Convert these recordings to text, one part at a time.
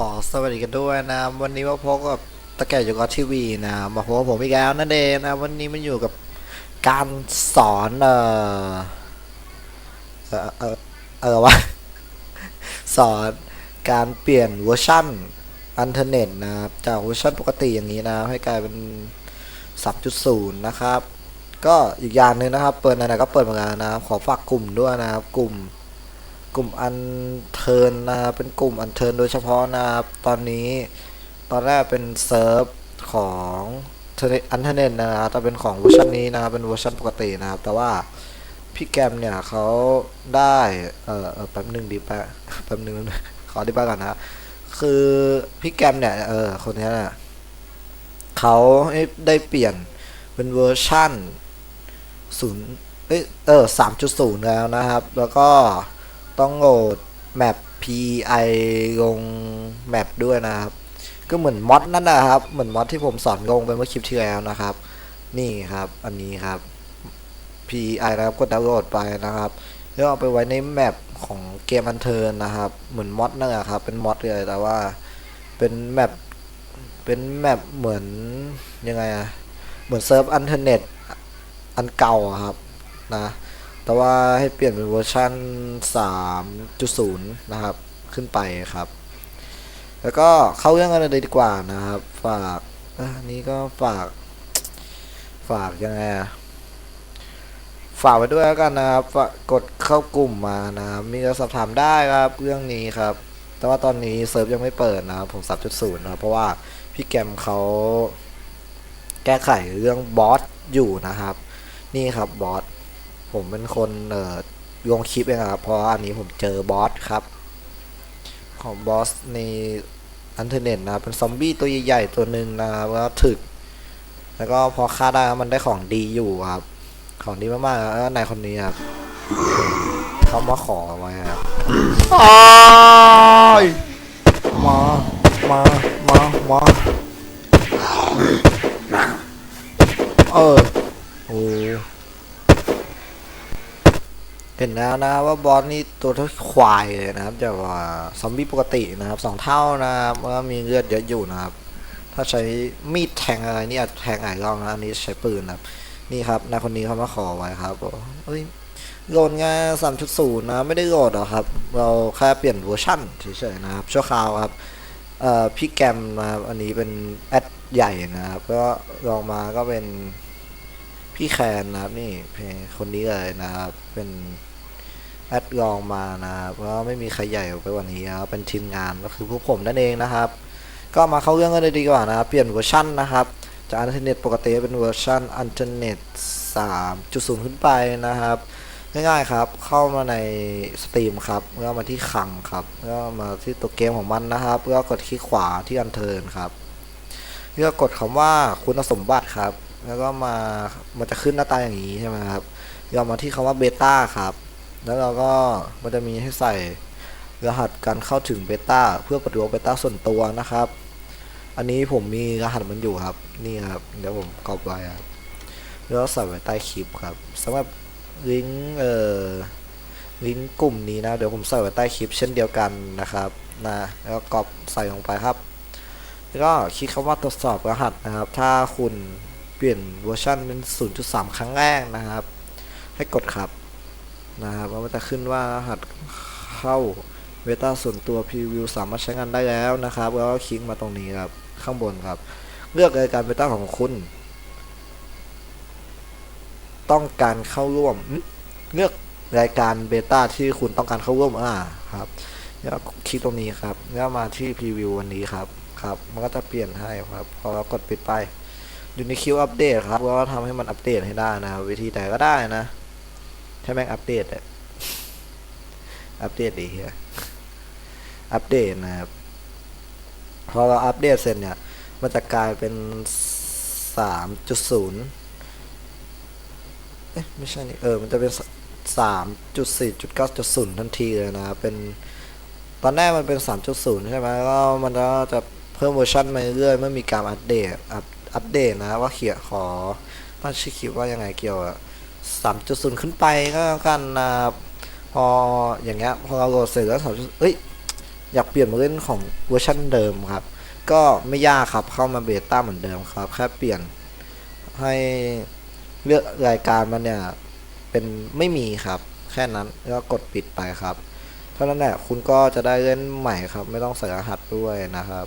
ขอสวัสดีกันด้วยนะ วันนี้มาพบกับตะแก่อยู่กับทีวีนะมาพบกับผมอีกแล้วนั่นเองนะวันนี้มันอยู่กับการสอนเออเออเออเออวะสอนการเปลี่ยนเวอร์ชันอันเทอร์เน็ตนะครับจากเวอร์ชันปกติอย่างนี้นะ ให้กลายเป็น 3.0 นะครับ ก็อีกอย่างหนึ่งนะครับ เปิดไหนๆก็เปิดเหมือนกันนะขอฝากกลุ่มด้วยนะครับกลุ่ม กลุ่มอันเทิร์นนะครับเป็นกลุ่มอันเทิร์นโดยเฉพาะนะครับตอนนี้ตอนแรกเป็นเซิร์ฟของอันเทอร์เน็ตนะครับแต่เป็นของเวอร์ชันนี้นะครับเป็นเวอร์ชันปกตินะครับ แต่ว่าพี่แกมเนี่ยเขาได้เออเออแป๊บหนึ่งดีแป๊บแป๊บหนึ่งขออธิบายก่อนนะครับคือพี่แกมเนี่ยเออคนนี้นะเขาได้เปลี่ยนเป็นเวอร์ชันศูนย์เออสามจุดศูนย์แล้วนะครับ แล้วก็ ต้องโหลดแมป PI ลงแมปด้วยนะครับ ก็เหมือนมอดนั่นนะครับ เหมือนมอดที่ผมสอนลงไปเมื่อคลิปที่แล้วนะครับ นี่ครับ อันนี้ครับ PI นะครับกดดาวน์โหลดไปนะครับแล้วเอาไปไว้ในแมปของเกมอันเทิร์นนะครับ เหมือนมอดนั่นแหละครับ เป็นมอดเลยแต่ว่าเป็นแมปเป็นแมปเหมือนยังไงอะเหมือนเซิร์ฟอันเทอร์เน็ตอันเก่าครับนะ แต่ว่าให้เปลี่ยนเป็นเวอร์ชัน3.0 นะครับ ขึ้นไปครับ แล้วก็เข้าเรื่องกันเลยดีกว่านะครับ ฝากอันนี้ก็ฝาก ฝากยังไงอะฝากไว้ด้วยแล้วกันนะครับกดเข้ากลุ่มมานะครับมีจะสอบถามได้ครับเรื่องนี้ครับ แต่ว่าตอนนี้เซิร์ฟยังไม่เปิดนะครับผม3.0นะครับเพราะว่าพี่แกมเขาแก้ไขเรื่องบอสอยู่นะครับ นี่ครับบอส ผมเป็นคนเอ่อลงคลิปเองครับเพราะอันนี้ผมเจอบอสครับ ของบอสในอันเทอร์เน็ตนะเป็นซอมบี้ตัวใหญ่ๆตัวหนึ่งนะครับแล้วถึก แล้วก็พอฆ่าได้มันได้ของดีอยู่ครับ ของดีมากๆแล้วนายคนนี้ครับเขามาขอไว้ครับอ้ายมา มา มา มา เออ โอ้ เห็น แล้วนะว่าบอสนี่ตัวเท่าควายเลยนะครับจากว่าซอมบี้ปกตินะครับสองเท่านะครับแล้วก็มีเลือดเยอะอยู่นะครับ ถ้าใช้มีดแทงอะไรนี่อาจแทงหลายรอบนะอันนี้ใช้ปืนนะครับ นี่ครับนายคนนี้เขามาขอไว้ครับเฮ้ยโหลดไงสามจุดศูนย์นะไม่ได้โหลดหรอกครับ เราแค่เปลี่ยนเวอร์ชันเฉยๆนะครับชั่วคราวครับเอ่อพี่แกมนะครับอันนี้เป็นแอดใหญ่นะครับ ก็ลองมาก็เป็นพี่แคนนะครับนี่เพคนนี้เลยนะครับเป็น แอดลองมานะครับเพราะไม่มีใครใหญ่ไปกว่านี้ครับเป็นทีมงานก็คือพวกผมนั่นเองนะครับ ก็มาเข้าเรื่องกันเลยดีกว่านะครับเปลี่ยนเวอร์ชันนะครับจากอันเทอร์เน็ตปกติเป็นเวอร์ชันอันเทอร์เน็ต3.0 ขึ้นไปนะครับง่ายๆครับเข้ามาในสตรีมครับแล้วมาที่ขังครับแล้วมาที่ตัวเกมของมันนะครับแล้วกดคลิกขวาที่อันเทิร์นครับแล้วกดคำว่าคุณสมบัติครับ แล้วก็มามันจะขึ้นหน้าตาอย่างนี้ใช่ไหมครับเรามาที่คำว่าเบต้าครับ แล้วเราก็มันจะมีให้ใส่รหัสการเข้าถึงเบต้าเพื่อปฏิวัติเบต้าส่วนตัวนะครับ อันนี้ผมมีรหัสมันอยู่ครับ นี่ครับ เดี๋ยวผมกรอบไว้ครับแล้วใส่ไว้ใต้คลิปครับสำหรับลิงก์เอ่อลิงก์กลุ่มนี้นะ เดี๋ยวผมใส่ไว้ใต้คลิปเช่นเดียวกันนะครับนะแล้วกรอบใส่ลงไปครับ แล้วก็คลิกคำว่าตรวจสอบรหัสนะครับ ถ้าคุณเปลี่ยนเวอร์ชันเป็น 0.3 ครั้งแรกนะครับ ให้กดครับ นะครับวมันจะขึ้นว่ารหัสเข้าเบต้าส่วนตัวพรีวิวสามารถใช้งานได้แล้วนะครับ แล้วก็คลิกมาตรงนี้ครับ ข้างบนครับ เลือกรายการเบต้าของคุณ ต้องการเข้าร่วม เลือกรายการเบต้าที่คุณต้องการเข้าร่วมอ่าครับแล้วคลิกตรงนี้ครับแล้วมาที่พรีวิววันนี้ครับครับมันก็จะเปลี่ยนให้ครับพอเรากดปิดไปอยู่ในคิวอัปเดตครับแล้วก็ทำให้มันอัปเดตให้ได้นะครับวิธีใดก็ได้นะ ถ้าแม่งอัปเดตอะอัปเดตดีเฮียอัปเดตนะครับ พอเราอัปเดตเสร็จเนี่ย มันจะกลายเป็นสามจุดศูนย์เอ๊ะไม่ใช่นี่ เออ มันจะเป็นสามจุดสี่จุดเก้าจุดศูนย์ทันทีเลยนะครับ เป็นตอนแรกมันเป็น 3.0 ใช่ไหมก็มันก็จะเพิ่มเวอร์ชันมาเรื่อยเมื่อมีการอัปเดตอัปอัปเดตนะว่าเขียนขอตั้งชื่อคลิปว่ายังไงเกี่ยวกับ 3.0 ขึ้นไปก็กันนะครับพออย่างเงี้ยพอเราโหลดเสร็จแล้วสามเอ้ยอยากเปลี่ยนมาเล่นของเวอร์ชันเดิมครับ ก็ไม่ยากครับเข้ามาเบต้าเหมือนเดิมครับ แค่เปลี่ยนให้เลือกรายการมันเนี่ยเป็นไม่มีครับ แค่นั้นแล้วก็กดปิดไปครับเท่านั้นแหละคุณก็จะได้เล่นใหม่ครับ ไม่ต้องใส่รหัสด้วยนะครับ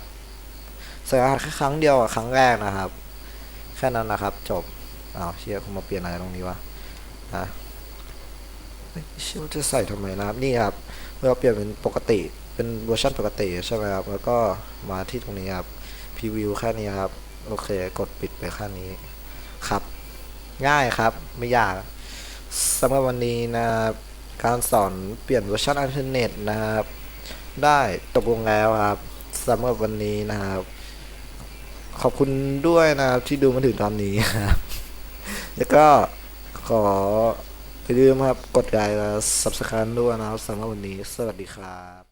ใส่รหัสแค่ครั้งเดียวครั้งแรกนะครับ แค่นั้นนะครับ จบอ้าวเชียคุณมาเปลี่ยนอะไรตรงนี้วะ ฮะเชื่อว่าจะใส่ทำไมนะครับนี่ครับเมื่อเราเปลี่ยนเป็นปกติเป็นเวอร์ชันปกติใช่ไหมครับแล้วก็มาที่ตรงนี้ครับพรีวิวแค่นี้ครับโอเคกดปิดไปแค่นี้ครับ ง่ายครับไม่ยากสำหรับวันนี้นะครับการสอนเปลี่ยนเวอร์ชันอินเทอร์เน็ตนะครับ ได้ตกลงแล้วครับสำหรับวันนี้นะครับ ขอบคุณด้วยนะครับที่ดูมาถึงตอนนี้ครับแล้วก็ ขออย่าลืมครับ กดไลค์และ subscribe ด้วยนะครับสำหรับวันนี้ สวัสดีครับ